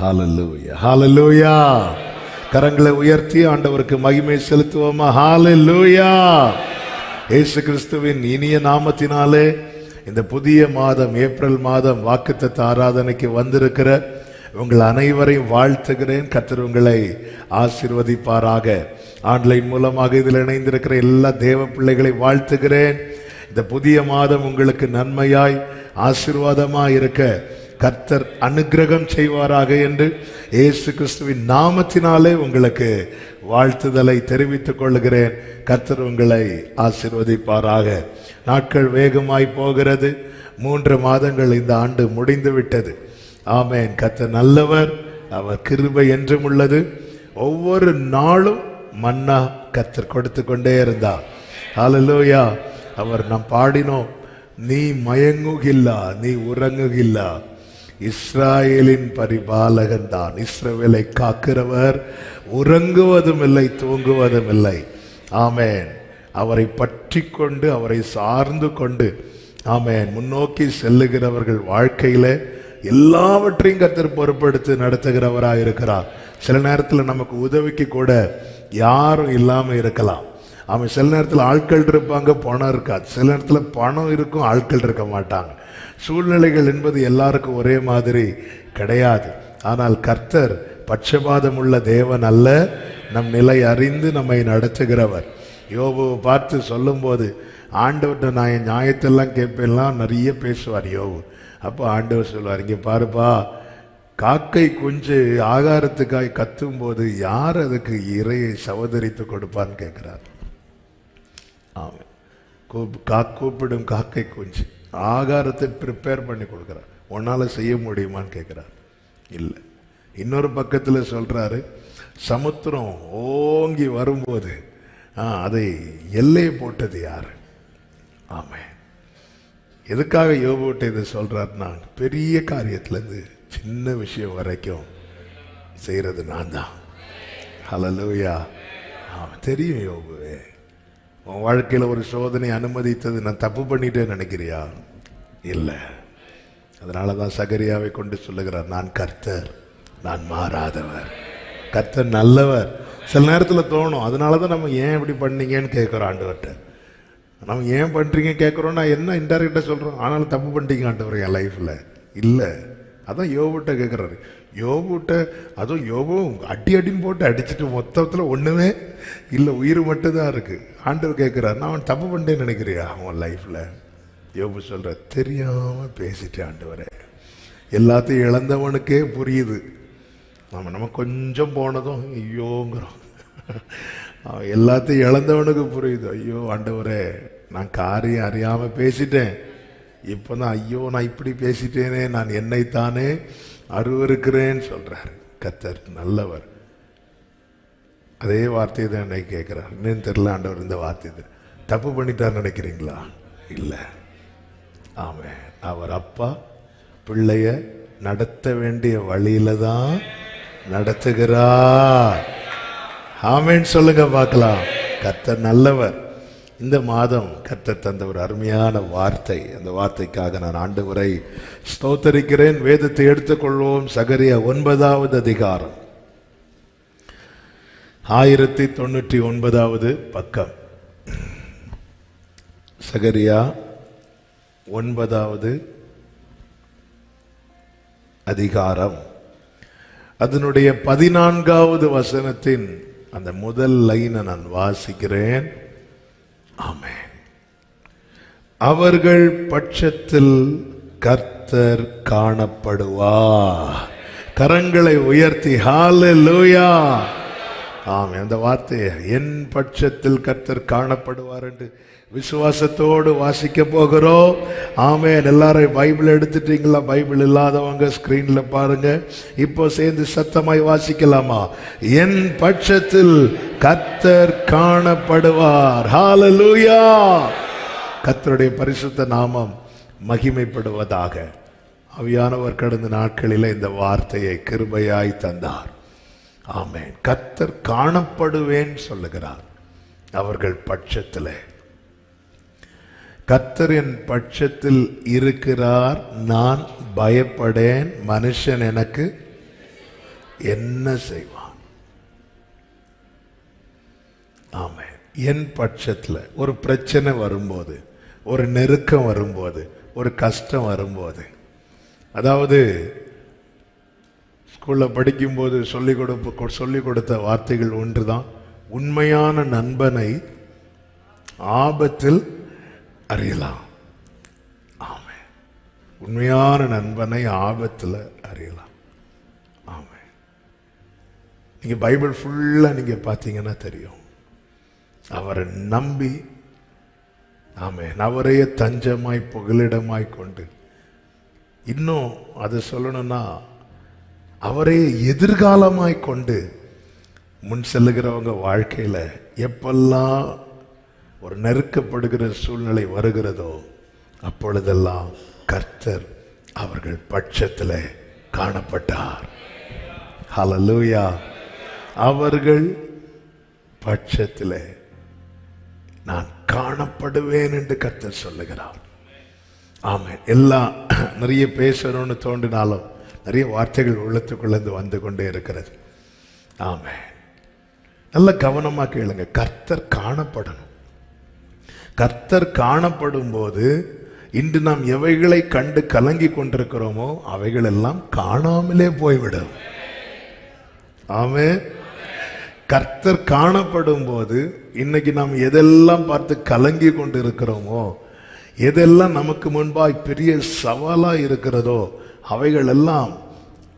Hallelujah ஹalleluya கரங்களை உயர்த்தி ஆண்டவருக்கு மகிமை செலுத்துவோமா? ஹாலல்லூயா இயேசு கிறிஸ்துவின் இனிய நாமத்தினாலே இந்த புதிய மாதம் ஏப்ரல் மாதம் வாக்குத்தத்த ஆராதனைக்கு வந்திருக்கிற உங்கள் அனைவரையும் வாழ்த்துகிறேன். கத்தர் உங்களை ஆசிர்வதிப்பாராக. ஆன்லைன் மூலமாக இதில் இணைந்திருக்கிற எல்லா தேவ பிள்ளைகளை வாழ்த்துகிறேன். இந்த புதிய மாதம் உங்களுக்கு நன்மையாய் ஆசிர்வாதமாக இருக்க கர்த்தர் அனுக்கிரகம் செய்வாராக என்று இயேசு கிறிஸ்துவின் நாமத்தினாலே உங்களுக்கு வாழ்த்துதலை தெரிவித்துக் கொள்கிறேன். கர்த்தர் உங்களை ஆசீர்வதிப்பாராக. நாட்கள் வேகமாய் போகிறது. மூன்று மாதங்கள் இந்த ஆண்டு முடிந்து விட்டது ஆமேன். கர்த்தர் நல்லவர் அவர் கிருபை என்றும் உள்ளது. ஒவ்வொரு நாளும் மன்னா கர்த்தர் கொடுத்து கொண்டே இருந்தார். ஹலலோயா அவர் நாம் பாடினோம். நீ மயங்குகில்லா நீ உறங்குகில்லா இஸ்ராயேலின் பரிபாலகன் தான். இஸ்ரவேலை காக்கிறவர். உறங்குவதும் இல்லை தூங்குவதும் இல்லை ஆமேன். அவரை பற்றி கொண்டு அவரை சார்ந்து கொண்டு ஆமேன். முன்னோக்கி செல்லுகிறவர்கள் வாழ்க்கையில எல்லாவற்றையும் கத்தர் பொறுப்படுத்தி நடத்துகிறவராக இருக்கிறார். சில நேரத்தில் நமக்கு உதவிக்கு கூட யாரும் இல்லாமல் இருக்கலாம். அவன் சில நேரத்தில் ஆட்கள் இருப்பாங்க பணம் இருக்காது. சில நேரத்தில் பணம் இருக்கும் ஆட்கள் இருக்க மாட்டாங்க. சூழ்நிலைகள் என்பது எல்லாருக்கும் ஒரே மாதிரி கிடையாது. ஆனால் கர்த்தர் பட்சபாதம் உள்ள தேவன் அல்ல. நம் நிலை அறிந்து நம்மை நடத்துகிறவர். யோபுவை பார்த்து சொல்லும்போது ஆண்டவர்கிட்ட நான் என் நியாயத்தெல்லாம் கேட்பேன்லாம் நிறைய பேசுவார் யோபு. அப்போ ஆண்டவர் சொல்லுவார் இங்கே பாருப்பா காக்கை குஞ்சு ஆகாரத்துக்காய் கத்தும் போது யார் அதுக்கு இறையை சவதரித்து கொடுப்பான்னு கேட்குறார். ஆமாம் கூப் கா கூப்பிடும் காக்கை குஞ்சு. ஆகாரத்தை ப்ரிப்பேர் பண்ணி கொடுக்குறார். உன்னால் செய்ய முடியுமான்னு கேட்குறார். இல்லை. இன்னொரு பக்கத்தில் சொல்கிறாரு சமுத்திரம் ஓங்கி வரும்போது ஆ, அதை எல்லை போட்டது யார்? ஆமாம் எதுக்காக யோபுட்ட இதை சொல்கிறாருன்னா பெரிய காரியத்துலேருந்து சின்ன விஷயம் வரைக்கும் செய்கிறது நான் தான் ஹலலூயா ஆமாம் தெரியும் யோபுவே. உன் வாழ்க்கையில் ஒரு சோதனை அனுமதித்தது நான் தப்பு பண்ணிட்டேன்னு நினைக்கிறியா? இல்லை. அதனால தான் சகரியாவை கொண்டு சொல்லுகிறார் நான் கர்த்தர் நான் மாறாதவர். கர்த்தர் நல்லவர். சில நேரத்தில் தோணும் அதனால தான் நம்ம ஏன் இப்படி பண்ணீங்கன்னு கேட்குறோம் ஆண்டவர்கிட்ட. நம்ம ஏன் பண்ணுறீங்க கேட்குறோன்னா என்ன இன்டெரக்டாக சொல்கிறோம் ஆனாலும் தப்பு பண்ணிட்டீங்க ஆண்டவர் என் லைஃப்பில் இல்லை. அதான் யோகிட்ட கேட்குறாரு யோபுட்ட அதுவும் யோபும் அடி அடின்னு போட்டு அடிச்சுட்டு மொத்தத்தில் ஒன்றுமே இல்லை உயிர் மட்டும்தான் இருக்குது ஆண்டவர் கேட்குறாரு நான் அவன் தப்பு பண்ணிட்டேன்னு நினைக்கிறியா? அவன் லைஃப்பில் யோபு சொல்கிற தெரியாமல் பேசிட்டேன் ஆண்டவரே. எல்லாத்தையும் இழந்தவனுக்கே புரியுது. நம்ம நம்ம கொஞ்சம் போனதும் ஐயோங்கிறோம். அவன் எல்லாத்தையும் இழந்தவனுக்கு புரியுது. ஐயோ ஆண்டவரே நான் காரியம் அறியாமல் பேசிட்டேன். இப்போ தான் ஐயோ நான் இப்படி பேசிட்டேனே நான் என்னைத்தானே அருவருக்கிறேன்னு சொல்கிறார் கத்தர் நல்லவர். அதே வார்த்தையை தான் என்னை கேட்குறார். இன்னும் தெரில ஆண்டவர் இந்த வார்த்தை தான். தப்பு பண்ணிட்டார் நினைக்கிறீங்களா? இல்லை. ஆமே அவர் அப்பா பிள்ளைய நடத்த வேண்டிய வழியில தான் நடத்துகிறார். ஆமேன்னு சொல்லுங்க பார்க்கலாம். கத்தர் நல்லவர். இந்த மாதம் கற்று தந்த ஒரு அருமையான வார்த்தை. அந்த வார்த்தைக்காக நான் ஆண்டு வரை ஸ்தோத்தரிக்கிறேன். வேதத்தை எடுத்துக்கொள்வோம். சகரியா ஒன்பதாவது அதிகாரம். ஆயிரத்தி தொண்ணூற்றி ஒன்பதாவது பக்கம். சகரியா ஒன்பதாவது அதிகாரம். அதனுடைய பதினான்காவது வசனத்தின் அந்த முதல் லைனை நான் வாசிக்கிறேன். ஆமென். அவர்கள் பட்சத்தில் கர்த்தர் காணப்படுவார். கரங்களை உயர்த்தி ஹalleluya ஆம் அந்த வார்த்தையை என் பட்சத்தில் கர்த்தர் காணப்படுவார் என்று விசுவாசத்தோடு வாசிக்க போகிறோம். ஆமே எல்லாரும் பைபிள் எடுத்துட்டீங்களா? பைபிள் இல்லாதவங்க ஸ்க்ரீனில் பாருங்க. இப்போ சேர்ந்து சத்தமாய் வாசிக்கலாமா? என் பட்சத்தில் கர்த்தர் காணப்படுவார். ஹாலலூயா கர்த்தருடைய பரிசுத்த நாமம் மகிமைப்படுவதாக. அவியானவர் கடந்த நாட்களில் இந்த வார்த்தையை கிருபையாய் தந்தார். ஆமென். கத்தர் காணப்படுவேன் சொல்லுகிறார். அவர்கள் பட்சத்தில். கர்த்தர் என் பட்சத்தில் இருக்கிறார். நான் பயப்படேன். மனுஷன் எனக்கு என்ன செய்வான்? ஆமே என் பட்சத்தில் ஒரு பிரச்சனை வரும்போது ஒரு நெருக்கம் வரும்போது ஒரு கஷ்டம் வரும்போது அதாவது ஸ்கூலில் படிக்கும்போது சொல்லிக் கொடுப்பு சொல்லிக் கொடுத்த வார்த்தைகள் ஒன்று தான் உண்மையான நண்பனை ஆபத்தில் அறியலாம். ஆமை உண்மையான நண்பனை ஆபத்தில் அறியலாம். ஆமை நீங்கள் பைபிள் ஃபுல்லாக நீங்கள் பார்த்தீங்கன்னா தெரியும். அவரை நம்பி ஆமே அவரையே தஞ்சமாய் புகலிடமாய் கொண்டு. இன்னும் அது சொல்லணும்னா அவரே எதிர்காலமாய் கொண்டு முன் செல்லுகிறவங்க வாழ்க்கையில எப்பெல்லாம் ஒரு நெருக்கப்படுகிற சூழ்நிலை வருகிறதோ அப்பொழுதெல்லாம் கர்த்தர் அவர்கள் பட்சத்தில் காணப்பட்டார். ஹலலூயா அவர்கள் பட்சத்தில் நான் காணப்படுவேன் என்று கர்த்தர் சொல்லுகிறார். ஆமாம் எல்லாம் நிறைய பேசணும்னு தோன்றினாலும் நிறைய வார்த்தைகள் உள்ளத்துக்குள்ளேருந்து வந்து கொண்டே இருக்கிறது. ஆமென். நல்ல கவனமா கேளுங்க. கர்த்தர் காணப்படணும். கர்த்தர் காணப்படும் போது இன்று நாம் எவைகளை கண்டு கலங்கி கொண்டிருக்கிறோமோ அவைகளெல்லாம் காணாமலே போய்விடும். ஆமே கர்த்தர் காணப்படும் போது இன்னைக்கு நாம் எதெல்லாம் பார்த்து கலங்கி கொண்டு இருக்கிறோமோ எதெல்லாம் நமக்கு முன்பாய் பெரிய சவாலா இருக்கிறதோ அவைகளெல்லாம்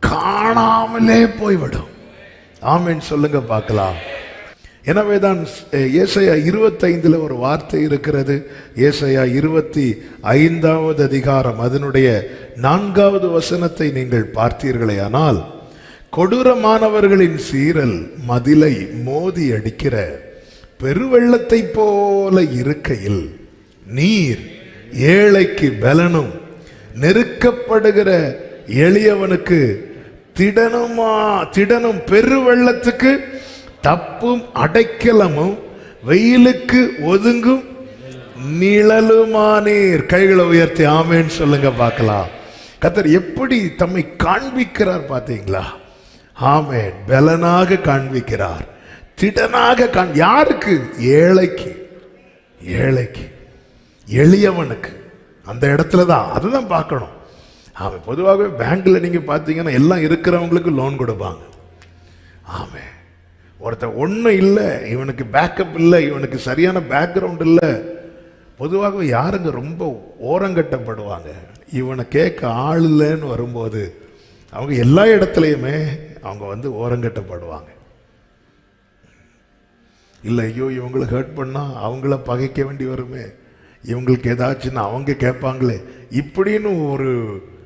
காணாமலே போய்விடும். ஆமீன். சொல்லுங்க பார்க்கலாம். எனவே தான் ஏசையா இருபத்தைந்தில் ஒரு வார்த்தை இருக்கிறது. ஏசையா இருபத்தி ஐந்தாவது அதிகாரம் அதனுடைய நான்காவது வசனத்தை நீங்கள் பார்த்தீர்களே. ஆனால் கொடூரமானவர்களின் சீரல் மதிலை மோதி அடிக்கிற பெருவெள்ளத்தை போல இருக்கையில் நீர் ஏழைக்கு பலனும் நெருக்கப்படுகிற எளியவனுக்கு திடனுமா திடனும் பெருவெள்ளத்துக்கு தப்பும் அடைக்கலமும் வெயிலுக்கு ஒதுங்கும் நிழலுமானீர் கைகளை உயர்த்தி ஆமேன்னு சொல்லுங்க பார்க்கலாம். கத்தர் எப்படி தம்மை காண்பிக்கிறார் பார்த்தீங்களா? ஆமேன். பலனாக காண்பிக்கிறார். திடனாக காண் யாருக்கு? ஏழைக்கு. ஏழைக்கு. எளியவனுக்கு. அந்த இடத்துல தான். அதுதான் பார்க்கணும். ஆமாம் பொதுவாகவே பேங்க்கில் நீங்கள் பார்த்தீங்கன்னா எல்லாம் இருக்கிறவங்களுக்கு லோன் கொடுப்பாங்க. ஆமே. ஒருத்தன் ஒன்றும் இல்லை இவனுக்கு பேக்கப் இல்லை இவனுக்கு சரியான பேக்ரவுண்ட் இல்லை. பொதுவாகவே யாருங்க ரொம்ப ஓரங்கட்டப்படுவாங்க? இவனை கேட்க ஆள் இல்லைன்னு வரும்போது அவங்க எல்லா இடத்துலையுமே அவங்க வந்து ஓரங்கட்டப்படுவாங்க. இல்லை ஐயோ இவங்களை ஹர்ட் பண்ணால் அவங்கள பகைக்க வேண்டி வருமே. இவங்களுக்கு ஏதாச்சுன்னு அவங்க கேட்பாங்களே. இப்படின்னு ஒரு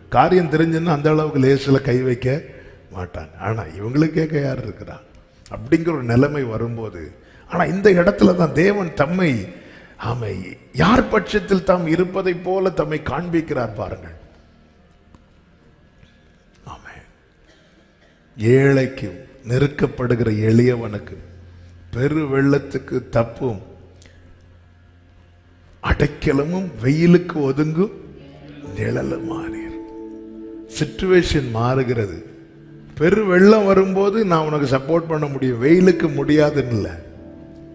காரியம் தெரிஞ்சுன்னா அந்த அளவுக்கு லேசில் கை வைக்க மாட்டாங்க. ஆனால் இவங்களுக்கு கேட்க யார் இருக்கிறா அப்படிங்கிற ஒரு நிலைமை வரும்போது ஆனால் இந்த இடத்துல தான் தேவன் தம்மை ஆமை யார் பட்சத்தில் தாம் இருப்பதை போல தம்மை காண்பிக்கிறார் பாருங்கள். ஆமை. ஏழைக்கும் நெருக்கப்படுகிற எளியவனுக்கு பெரு வெள்ளத்துக்கு தப்பும் அடைக்கலமும் வெயிலுக்கு ஒதுங்கும் நிழலும் மாறீர். சிச்சுவேஷன் மாறுகிறது. பெரு வெள்ளம் வரும்போது நான் உனக்கு சப்போர்ட் பண்ண முடியும். வெயிலுக்கு முடியாதுன்னு இல்லை.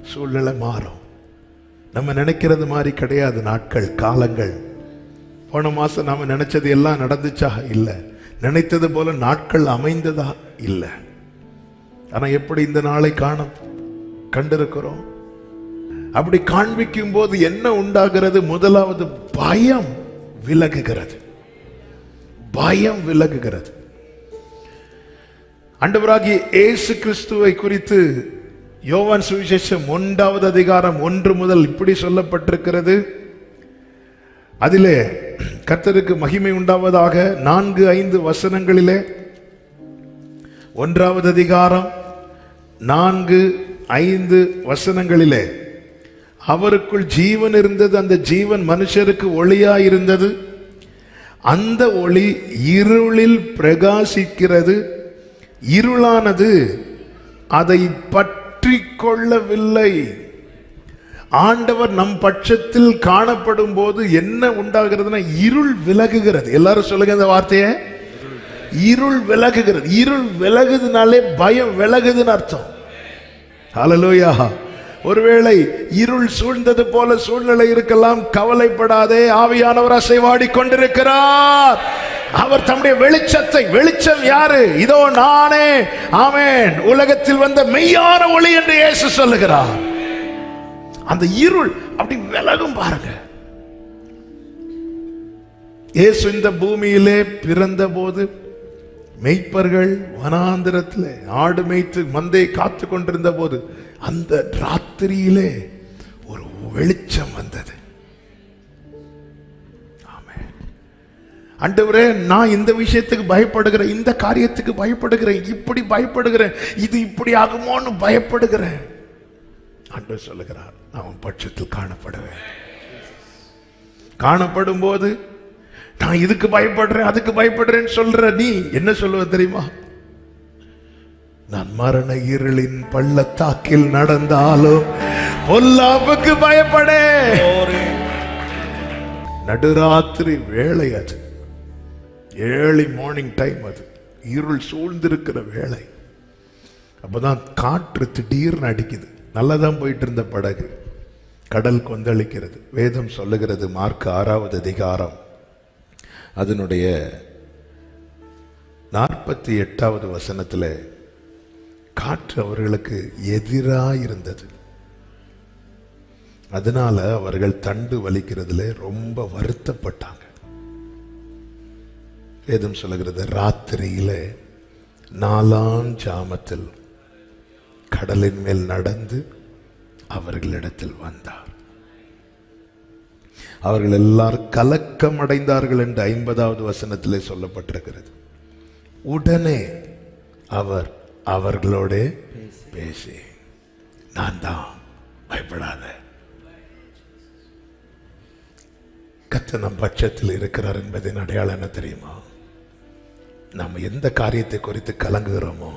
சூழ்நிலை மாறும். நம்ம நினைக்கிறது மாதிரி கிடையாது. நாட்கள் காலங்கள். போன மாதம் நாம் நினைச்சது எல்லாம் நடந்துச்சா? இல்லை. நினைத்தது போல நாட்கள் அமைந்ததா? இல்லை. ஆனால் எப்படி இந்த நாளை காண கண்டிருக்கிறோம்? அப்படி காண்பிக்கும் போது என்ன உண்டாகிறது? முதலாவது பயம் விலகுகிறது. பயம் விலகுகிறது. அண்டவராகி இயேசு கிறிஸ்துவை குறித்து யோவான் சுவிசேஷம் ஒன்றாவது அதிகாரம் ஒன்று முதல் இப்படி சொல்லப்பட்டிருக்கிறது. அதிலே கர்த்தருக்கு மகிமை உண்டாவதாக நான்கு ஐந்து வசனங்களிலே ஒன்றாவது அதிகாரம் நான்கு ஐந்து வசனங்களிலே அவருக்குள் ஜீவன் இருந்தது அந்த ஜீவன் மனுஷருக்கு ஒளியாய் இருந்தது. அந்த ஒளி இருளில் பிரகாசிக்கிறது. இருளானது அதை பற்றி கொள்ளவில்லை. ஆண்டவர் நம் பட்சத்தில் காணப்படும் போது என்ன உண்டாகிறதுனா இருள் விலகுகிறது. எல்லாரும் சொல்லுங்க இந்த வார்த்தையை. இருள் விலகுகிறது. இருள் விலகுதுனாலே பயம் விலகுதுன்னு அர்த்தம். ஹalleluya ஒருவேளை இருள் சூழ்ந்தது போல சூழ்நிலை இருக்கலாம் கவலைப்படாதே. ஆவியானவர் அசைவாடி கொண்டிருக்கிறார். அவர் தம்முடைய வெளிச்சத்தை வெளிச்சம் யாரு? இதோ நானே. ஆமேன். உலகத்தில் வந்த மெய்யான ஒளி என்று இயேசு சொல்லுகிறார். அந்த இருள் அப்படி விலகும் பாருங்க. இயேசு இந்த பூமியிலே பிறந்த போது மெய்ப்பர்கள் வனாந்திரத்தில் ஆடு மேய்த்து மந்தை காத்து கொண்டிருந்த போது அந்த ராத்திரியிலே ஒரு வெளிச்சம் வந்தது. அண்டவரே நான் இந்த விஷயத்துக்கு பயப்படுகிறேன் இந்த காரியத்துக்கு பயப்படுகிறேன் இப்படி பயப்படுகிறேன் இது இப்படி ஆகுமோன்னு பயப்படுகிறேன். அன்று சொல்லுகிறார் நான் உன் பட்சத்தில் காணப்படுவேன். காணப்படும் போது நான் இதுக்கு பயப்படுறேன் அதுக்கு பயப்படுறேன்னு சொல்ற நீ என்ன சொல்லுவ தெரியுமா? நான் மரண இருளின் பள்ளத்தாக்கில் நடந்தாலும் பொல்லாப்புக்கு பயப்படே. நடுராத்திரி வேலை அது. ஏர்லி மார்னிங் டைம் அது. இருள் சூழ்ந்திருக்கிற வேலை அப்பதான் காற்று திடீர்னு அடிக்குது. நல்லதான் போயிட்டு இருந்த படகு. கடல் கொந்தளிக்கிறது. வேதம் சொல்லுகிறது மார்க் ஆறாவது அதிகாரம். அதனுடைய நாற்பத்தி எட்டாவது வசனத்தில் காற்று அவர்களுக்கு எதிராக இருந்தது அதனால அவர்கள் தண்டு வலிக்கிறதுல ரொம்ப வருத்தப்பட்டாங்க. வேதம் சொல்லுகிறது ராத்திரியில நாலாம் ஜாமத்தில் கடலின் மேல் நடந்து அவர்களிடத்தில் வந்தார். அவர்கள் எல்லாரும் கலக்கம் அடைந்தார்கள் என்று ஐம்பதாவது வசனத்திலே சொல்லப்பட்டிருக்கிறது. உடனே அவர் அவர்களோட பேசி. நான் தான் பயப்படாத. கத்த நம் பட்சத்தில் இருக்கிறார் என்பதின் அடையாளம் என்ன தெரியுமா? நாம் எந்த காரியத்தை குறித்து கலங்குகிறோமோ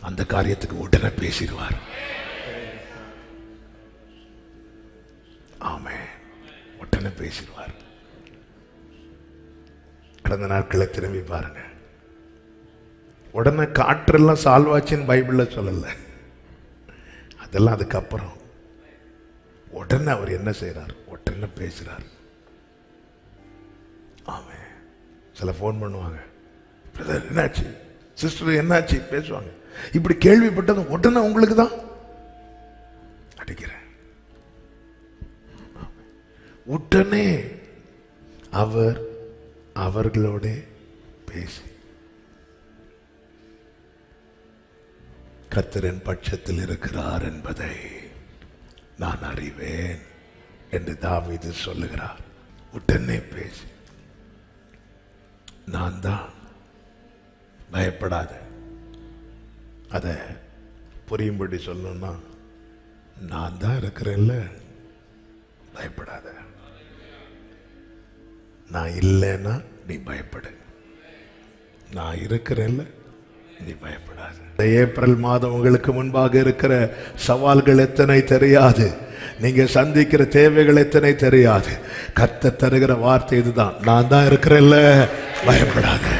அந்த காரியத்துக்கு உடனே பேசிடுவார். ஆமே உடனே பேசிடுவார். கடந்த நாட்களை திரும்பி பாருங்க. உடனே காற்றெல்லாம் சால்வாச்சின்னு பைபிளில் சொல்லலை. அதெல்லாம் அதுக்கப்புறம். உடனே அவர் என்ன செய்கிறார் உடனே பேசுகிறார் ஆமே சில ஃபோன் பண்ணுவாங்க. பிரதர் என்னாச்சு? சிஸ்டர் என்னாச்சு? பேசுவாங்க. இப்படி கேள்விப்பட்டதும் உடனே உங்களுக்கு தான் அடிக்கிறேன். உடனே அவர் அவர்களோட பேசி கத்தரின் பட்சத்தில் இருக்கிறார் என்பதை நான் அறிவேன் என்று தாவிது சொல்லுகிறார். உடனே பேசி. நான் தான். பயப்படாத. அதை புரியும்படி சொல்லணும்னா நான் தான் இருக்கிறேன்ல. பயப்படாத. நான் இல்லைன்னா நீ பயப்படு. நான் இருக்கிறேன்ல. நீ பயப்படாது. இந்த ஏப்ரல் மாதம் உங்களுக்கு முன்பாக இருக்கிற சவால்கள் எத்தனை தெரியாது. நீங்க சந்திக்கிற தேவைகள் எத்தனை தெரியாது. கத்த தருகிற வார்த்தை இதுதான். நான் தான் இருக்கிறேன்ல. பயப்படாது.